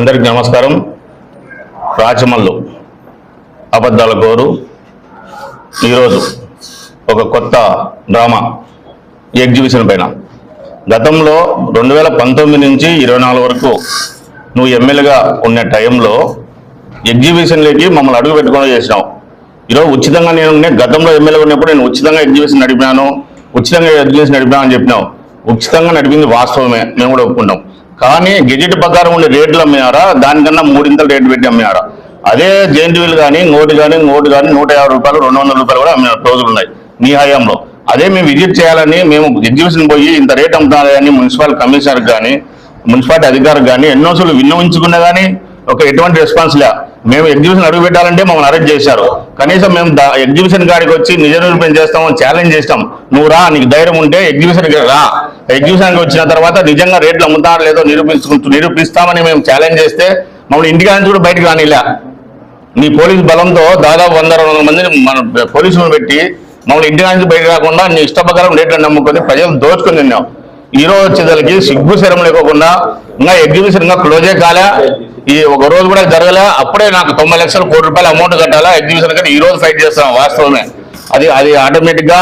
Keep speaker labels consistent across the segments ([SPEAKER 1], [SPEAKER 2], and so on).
[SPEAKER 1] అందరికి నమస్కారం. రాచమల్లు అబద్ధాల గోరు. ఈరోజు ఒక కొత్త డ్రామా ఎగ్జిబిషన్ పైన. గతంలో రెండు వేల పంతొమ్మిది నుంచి ఇరవై నాలుగు వరకు నువ్వు ఎమ్మెల్యేగా ఉన్న టైంలో ఎగ్జిబిషన్లోకి మమ్మల్ని అడుగు పెట్టుకొని చేసినావు. ఈరోజు ఉచితంగా నేను గతంలో ఎమ్మెల్యే ఉన్నప్పుడు నేను ఉచితంగా ఎగ్జిబిషన్ నడిపినాను ఉచితంగా ఎగ్జిబిషన్ నడిపినా అని చెప్పినావు. ఉచితంగా నడిపింది వాస్తవమే మేము కూడా ఒప్పుకుంటాం కానీ గెజెట్ ప్రకారం ఉండే రేట్లు అమ్మినారా దానికన్నా మూడింతలు రేటు పెట్టి అమ్మినారా అదే జేఎన్టీవీలు కానీ నోటు కానీ నోటు కానీ నూట యాభై రూపాయలు రెండు వందల రూపాయలు కూడా అమ్మిన రోజులు ఉన్నాయి మీ హయాంలో. అదే మేము విజిట్ చేయాలని మేము ఎగ్జిబిషన్ పోయి ఇంత రేట్ అమ్ముతారని మున్సిపల్ కమిషనర్ కానీ మున్సిపాలిటీ అధికారికి కానీ ఎన్నోసార్లు విన్నవించుకున్నా కానీ ఒక ఎటువంటి రెస్పాన్స్ లే. మేము ఎగ్జిబిషన్ అడుగు పెట్టాలంటే మమ్మల్ని అరెస్ట్ చేశారు. కనీసం మేము దా- ఎగ్జిబిషన్ కాడికి వచ్చి నిజ నిరూపణ చేస్తాం ఛాలెంజ్ చేస్తాం. నువ్వు రా నీకు ధైర్యం ఉంటే ఎగ్జిబిషన్ రా. ఎగ్జిబిషన్కి వచ్చిన తర్వాత నిజంగా రేట్లు అమ్ముతారో లేదో నిరూపించుకుంటూ నిరూపిస్తామని మేము ఛాలెంజ్ చేస్తే మమ్మల్ని ఇంటికా నుంచి కూడా బయటకు రానిలా. నీ పోలీసు బలంతో దాదాపు వంద రెండు వందల మందిని మన పోలీసులను పెట్టి మమ్మల్ని ఇంటి నుంచి బయట రాకుండా నీ ఇష్టప్రకారం రేట్లను నమ్ముకొని ప్రజలు దోచుకుని తిన్నాం. ఈ రోజు వచ్చేదానికి సిగ్గు శరం లేకోకుండా ఇంకా ఎగ్జిబిషన్ ఇంకా క్లోజే కాలే. ఈ ఒక రోజు కూడా జరగలే. అప్పుడే నాకు తొంభై లక్షల కోటి రూపాయల అమౌంట్ కట్టాలా. ఎగ్జిబిషన్ కానీ ఈ రోజు ఫైట్ చేస్తాం వాస్తవమే. అది అది ఆటోమేటిక్గా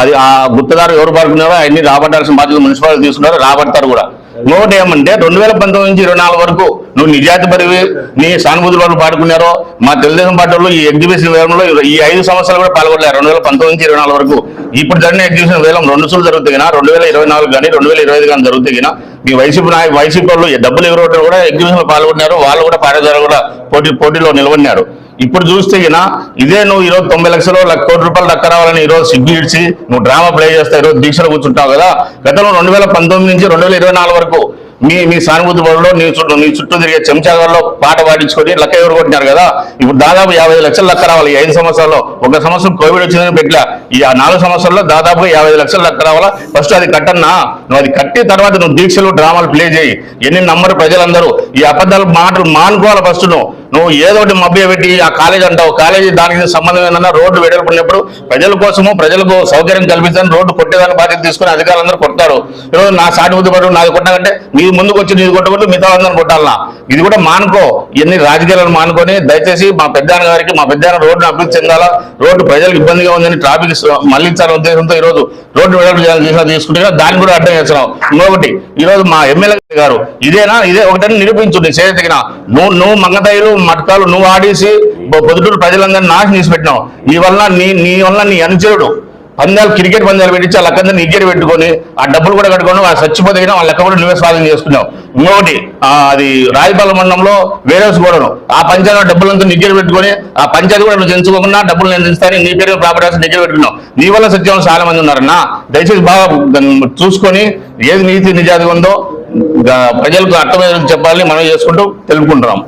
[SPEAKER 1] అది ఆ గుత్తదారు ఎవరు పడుకున్నారో అవన్నీ రాబట్టాల్సిన బాధ్యత మున్సిపాలిటీ తీసుకున్నారో రాబడతారు కూడా. ఇంకొకటి ఏమంటే రెండు వేల పంతొమ్మిది నుంచి ఇరవై నాలుగు వరకు నువ్వు నిజాతి పరివి నీ సానుభూతి వాళ్ళు పాడుకున్నారో మా తెలుగుదేశం పార్టీ వాళ్ళు ఈ ఎగ్జిబిషన్ వేలంలో ఈ ఐదు సంవత్సరాలు కూడా పాల్గొనలేరు. రెండు వేల పంతొమ్మిది నుంచి ఇరవై నాలుగు వరకు ఇప్పుడు జరిగిన ఎగ్జిబిషన్ వేలం రెండు సార్లు జరుగుతాయి రెండు వేల ఇరవై నాలుగు కానీ రెండు వేల ఇరవై ఐదు కానీ జరుగుతాయి మీ వైసీపీ నాయ వైసీపీ వాళ్ళు ఈ డబ్బులు ఎవరో కూడా ఎగ్జిబిషన్లో పాల్గొన్నారు వాళ్ళు కూడా పాడేదారు కూడా పోటీ పోటీలో నిలబడినారు. ఇప్పుడు చూస్తే గినా ఇదే నువ్వు ఈరోజు తొంభై లక్షలు లక్ష కోటి రూపాయలు దక్క రావాలని ఈరోజు రోజు సిగ్గు ఇడ్చి నువ్వు డ్రామా ప్లే చేస్తావు ఈరోజు దీక్షలో కూర్చుంటావు కదా. గతంలో రెండు వేల పంతొమ్మిది నుంచి రెండు వేల ఇరవై నాలుగు వరకు మీ మీ సానుభూతి బరువులో నీ చుట్టూ నీ చుట్టూ తిరిగే చెంచాగాల్లో పాట పాడించుకొని లక్క ఎవరు కొట్టినారు కదా? ఇప్పుడు దాదాపు యాభై లక్షల లక్షలు లక్క రావాలి. ఐదు సంవత్సరాల్లో ఒక సంవత్సరం కోవిడ్ వచ్చిందని పెట్టలే. ఈ నాలుగు సంవత్సరాల్లో దాదాపుగా యాభై లక్షల లక్షలు లక్క రావాలా? ఫస్ట్ అది కట్టన్నా. నువ్వు అది కట్టిన తర్వాత నువ్వు దీక్షలు డ్రామాలు ప్లే చేయి. ఎన్ని నమ్మరు ప్రజలందరూ ఈ అబద్ధాలు మాటలు మానుకోవాలి ఫస్ట్ నువ్వు. నువ్వు ఏదో ఒకటి మభ్య పెట్టి ఆ కాలేజ్ అంటావు. కాలేజీ దానికి సంబంధం ఏంటన్నా రోడ్డు వెడల్పున్నప్పుడు ప్రజల కోసము ప్రజలకు సౌకర్యం కల్పించని రోడ్డు కొట్టేదాన్ని బాధ్యత తీసుకుని అధికారులందరూ కొడతారు. ఈరోజు నా సాటి పడు నాది కొట్టాలంటే నీ ముందుకు వచ్చి నీది కొట్టకూడదు మిగతా వాళ్ళందరూ కొట్టాలనా? ఇది కూడా మానుకో. ఇవన్నీ రాజకీయాలను మానుకొని దయచేసి మా పెద్దాన్న గారికి మా పెద్దాన్న రోడ్డును అభివృద్ధి చెందాలా? రోడ్డు ప్రజలకు ఇబ్బందిగా ఉందని ట్రాఫిక్ మళ్ళించాలనే ఉద్దేశంతో ఈ రోజు రోడ్డు వెడల్పు చేయాలని తీసుకుంటే దాన్ని కూడా అడ్డం చేస్తున్నాం ఇంకొకటి ఈ రోజు మా ఎమ్మెల్యే గారు ఇదేనా? ఇదే ఒకటని నిరూపించుండే నీ చేతికిన నువ్వు నువ్వు మంగతాయిలు మటకాలు నువ్వు ఆడేసి పొద్దుటూరు ప్రజలందరినీ నాశనం చేసి పెట్టినావు. నీ వల్ల నీ నీ వల్ల నీ అనుచరుడు పందాలు క్రికెట్ పందాలు పెట్టించి ఆ లెక్కందరినీ ఇగ్గరి పెట్టుకొని ఆ డబ్బులు కూడా కట్టుకొని వాళ్ళు చచ్చిపోతే గిన వాళ్ళ లెక్క కూడా నువ్వే స్వాధీనం చేసుకున్నావు. ఇంకొకటి ఆ, అది రాజపాలెం మండలంలో వేరే కూడాను ఆ పంచాయతీ డబ్బులంతా నిగ్గర పెట్టుకొని ఆ పంచాయతీ కూడా నువ్వు చెంచుకోకుండా డబ్బులు నేను తెస్తాను నీ పేరు ప్రాపర్టీ నిగ్గర పెట్టుకున్నావు. నీ వల్ల సత్యం చాలా మంది ఉన్నారన్నా దయచేసి బాగా చూసుకొని ఏది నీతి నిజాది ఉందో ప్రజలకు అర్థమయ్యేది చెప్పాలని మనం చేసుకుంటూ తెలుపుకుంటున్నాం.